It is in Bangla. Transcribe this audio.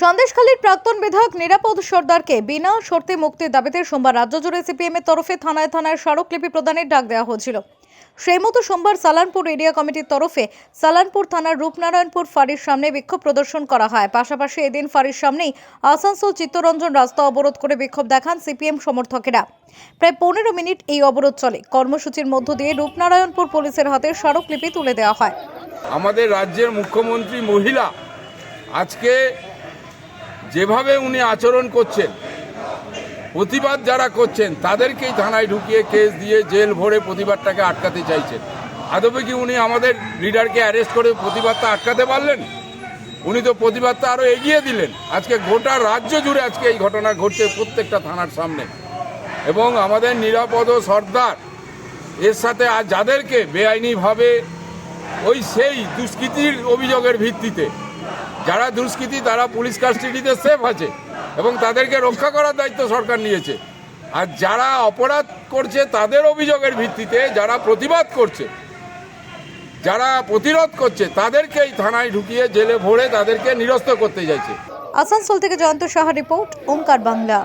সন্দেশখালীর প্রাক্তন বিধায়ক নিরাপদ সর্দারকে বিনা শর্তে মুক্তির দাবিতে সোমবার রাজ্য জুড়ে সিপিএম এর তরফে থানায় থানায় স্মারকলিপি প্রদানের ডাক দেওয়া হয়েছিল। সেই মতো সোমবার সালানপুর এরিয়া কমিটির তরফে সালানপুর থানার রূপনারায়ণপুর ফাঁড়ির সামনে বিক্ষোভ প্রদর্শন করা হয়। পাশাপাশি এদিন ফাঁড়ির সামনেই আসানসোল চিত্তরঞ্জন রাস্তা অবরোধ করে বিক্ষোভ দেখান সিপিএম সমর্থকেরা। প্রায় পনেরো মিনিট এই অবরোধ চলে। কর্মসূচির মধ্য দিয়ে রূপনারায়ণপুর পুলিশের হাতে স্মারকলিপি তুলে দেওয়া হয়। আমাদের রাজ্যের মুখ্যমন্ত্রী মহিলা আজকে যেভাবে উনি আচরণ করছেন, প্রতিবাদ যারা করছেন, তাদেরকেই থানায় ঢুকিয়ে কেস দিয়ে জেল ভরে প্রতিবাদটাকে আটকাতে চাইছেন। আদবে কি উনি আমাদের লিডারকে অ্যারেস্ট করে প্রতিবাদটা আটকাতে পারলেন? উনি তো প্রতিবাদটা আরও এগিয়ে দিলেন। আজকে গোটা রাজ্য জুড়ে আজকে এই ঘটনা ঘটছে প্রত্যেকটা থানার সামনে। এবং আমাদের নিরাপদ সর্দার, এর সাথে আর যাদেরকে বেআইনিভাবে ওই সেই দুষ্কৃতির অভিযোগের ভিত্তিতে যারা দুষ্কৃতি, তারা পুলিশ কাস্টাডিতে সেফ আছে এবং তাদেরকে রক্ষা করার দায়িত্ব সরকার নিয়েছে। আর যারা অপরাধ করছে, তাদের অভিযোগের ভিত্তিতে যারা প্রতিবাদ করছে, যারা প্রতিরোধ করছে, তাদেরকে এই থানায় ঢুকিয়ে জেলে ভরে তাদেরকে নিরস্ত করতে চাইছে। আসানসোল থেকে জয়ন্ত সাহা রিপোর্ট, ওমকার বাংলা।